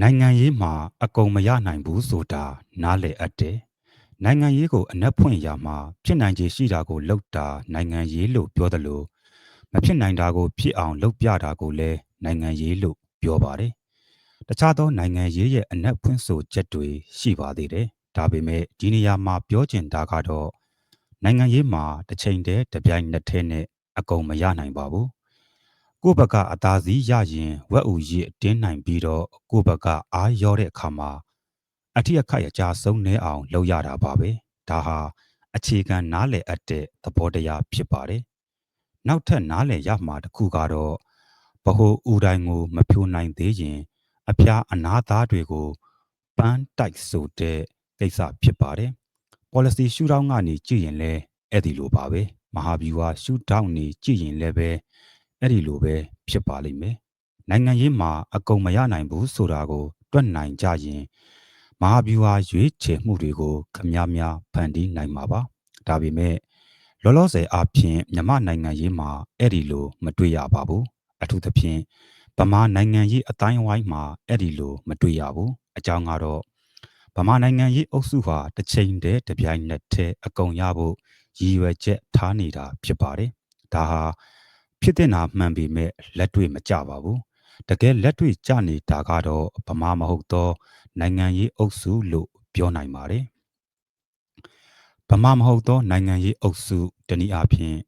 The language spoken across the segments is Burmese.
နိုင်ငံရေးမှာအကုန်မရနိုင်ဘူးဆိုတာနားလည်အပ်တယ်။နိုင်ငံရေးကိုအနက်ဖွင့်ရာမှာဖြစ်နိုင်ခြေရှိတာကိုလှုပ်တာနိုင်ငံရေးလို့ပြောတယ်လို့မဖြစ်နိုင်တာကိုဖြစ်အောင်လှုပ်ပြတာကိုလည်းနိုင်ငံရေးလို့ပြောပါတယ်။တခြားသောနိုင်ငံရေးရဲ့အနက်ဖွင့်ဆိုချက်တွေရှိပါသေးတယ်။ဒါပေမဲ့ဒီနေရာမှာပြောချင်တာကတော့နိုင်ငံရေးမှာတစ်ချိန်တည်းတစ်ပြိုင်နက်တည်းနဲ့အကုန်မရနိုင်ပါဘူး။ ကိုယ့်ဘက်ကအသာစီးရရင်ဝက်ဥရည်တင်းနိုင်ပြီးတော့ကိုယ့်ဘက်ကအားရောတဲ့အခါမှာအထီးအခိုက်အကြဆုံးနေအောင်လုပ်ရတာပါပဲဒါဟာအခြေခံနားလည်အပ်တဲ့သဘောတရားဖြစ်ပါတယ်နောက်ထပ်နားလည်ရမှာတစ်ခုကတော့ဘ ਹੁ ဦးတိုင်းကို မဖြိုနိုင်သေးရင် အဖျားအနာသားတွေကိုပန်းတိုက်ဆိုတဲ့ကိစ္စဖြစ်ပါတယ် policy ရှုထောင့်ကနေကြည့်ရင်လည်းအဲ့ဒီလိုပါပဲမဟာဗျူဟာရှုထောင့်နေကြည့်ရင်လည်းပဲ အဲ့ဒီလိုပဲဖြစ်ပါလိမ့်မယ်နိုင်ငံရေးမှာအကုန်မရနိုင်ဘူးဆိုတာကိုတွက်နိုင်ကြရင်မဟာဗျူဟာရွေးချယ်မှုတွေကိုခမားများဖန်တီးနိုင်မှာပါဒါပေမဲ့လောလောဆယ်အဖြစ်မြမနိုင်ငံရေးမှာအဲ့ဒီလိုမတွေ့ရပါဘူးအထူးသဖြင့်ဗမာနိုင်ငံရေးအတိုင်းဝိုင်းမှာအဲ့ဒီလိုမတွေ့ရဘူးအကြောင်းကတော့ဗမာနိုင်ငံရေးအုပ်စုဟာတစ်ချိန်တည်းတစ်ပြိုင်နက်တည်းအကုန်ရဖို့ရည်ရွယ်ချက်ထားနေတာဖြစ်ပါတယ်ဒါဟာ ဖြစ်တဲ့နာမှန်ပေမဲ့လက်တွေ့မကြပါဘူးတကယ်လက်တွေ့ကျနေတာကတော့ဗမာမဟုတ်သော နိုင်ငံရေးအုပ်စုလို့ပြောနိုင်ပါတယ်ဗမာမဟုတ်သော နိုင်ငံရေးအုပ်စုတနည်းအားဖြင့်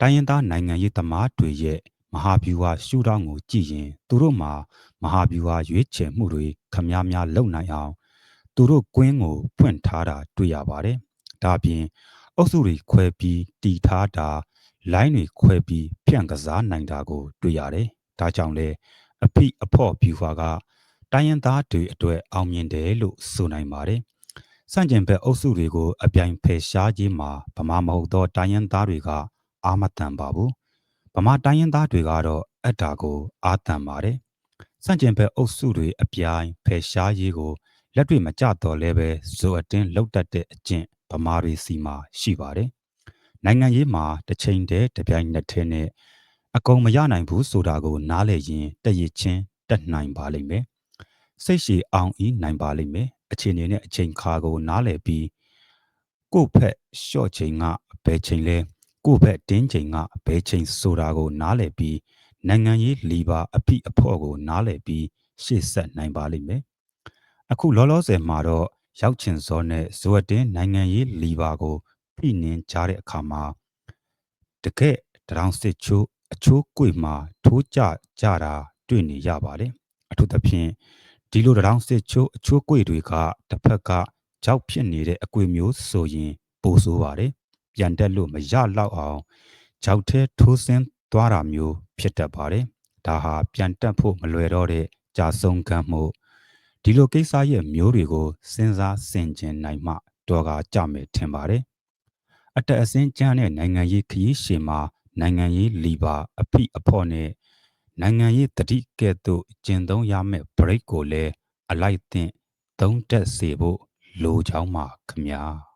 တိုင်းရင်းသားနိုင်ငံရေးသမားတွေရဲ့မဟာဗျူဟာရှုထောင့်ကိုကြည့်ရင် သူတို့မှာမဟာဗျူဟာရွေးချယ်မှုတွေခများများလုပ်နိုင်အောင် သူတို့ကွင်းကိုဖွင့်ထားတာတွေ့ရပါတယ်။ဒါပြင်အုပ်စုတွေခွဲပြီးတီထားတာ လိုင်းတွေခွဲပြီးဖြန့်ကစားနိုင်တာကို တွေ့ရတယ်။ဒါကြောင့်လေအဖိအဖော့ဗျူဟာကတိုင်းရင်းသားတွေအတွက်အောင်မြင်တယ်လို့ဆိုနိုင်ပါတယ်။စန့်ကျင်ဘက်အုပ်စုတွေကိုအပြိုင်ဖယ်ရှားခြင်းမှာဗမာမဟုတ်သောတိုင်းရင်းသားတွေက အာမတန်ပါဘူး။ဗမာတိုင်းရင်းသားတွေကတော့အတ္တာကို အာတန်ပါတယ်။စန့်ကျင်ဘက်အုပ်စုတွေအပြိုင်ဖယ်ရှားရေးကိုလက်တွေ့မကြတော့လဲပဲဇိုအတင်းလောက်တတ်တဲ့အကျင့်ဗမာတွေစီမှာရှိပါတယ်။ နိုင်ငံရေးမှာတစ်ချိန်တည်းတစ်ပြိုင်နက်တည်းနဲ့အကုန်မရနိုင်ဘူးဆိုတာကို နားလည်ရင်တရချင်းတက်နိုင်ပါလိမ့်မယ်စိတ်ရှည်အောင်ဤနိုင်ပါလိမ့်မယ်အခြေအနေနဲ့အချိန်ခါကို နားလည်ပြီးကို့ဖက်ရှော့ချိန်ကဘယ်ချိန်လဲကို့ဖက်တင်းချိန်ကဘယ်ချိန်ဆိုတာကို နားလည်ပြီးနိုင်ငံရေးလီပါအဖိအဖော့ကို နားလည်ပြီးရှေ့ဆက်နိုင်ပါလိမ့်မယ်အခုလောလောဆယ်မှာတော့ရောက်ချင်စောနဲ့ဇွတ်တင်းနိုင်ငံရေးလီပါကို ဖိနှင်းကြတဲ့အခါမှာတကယ်တရောင်စစ်ချိုးအချိုးကွေမှာထိုးကြကြတာတွေ့နေရပါတယ်အထူးသဖြင့်ဒီလိုတရောင်စစ်ချိုးအချိုးကွေတွေကတစ်ဖက်ကကြောက်ဖြစ်နေတဲ့အကွေမျိုးဆိုရင်ပိုဆိုးပါတယ်ပြန်တက်လို့မရတော့အောင်ကြောက်ထဲထိုးဆင်းသွားတာမျိုးဖြစ်တတ်ပါတယ်ဒါဟာပြန်တက်ဖို့မလွယ်တော့တဲ့ကြာဆုံးခံမှုဒီလိုကိစ္စရဲ့မျိုးတွေကိုစဉ်းစားဆင်ခြင်နိုင်မှတော်ကာကြမယ်ထင်ပါတယ် အတက်အစင်းကျန်းတဲ့နိုင်ငံရေးခရီးရှင်မှာနိုင်ငံရေးလီပါအဖိအဖော့နဲ့နိုင်ငံရေးတတိကဲ့သို့ကျင့်သုံးရမယ့် break ကိုလည်းအလိုက်သင့်သုံးတက်စေဖို့လိုချောင်းပါခမညာ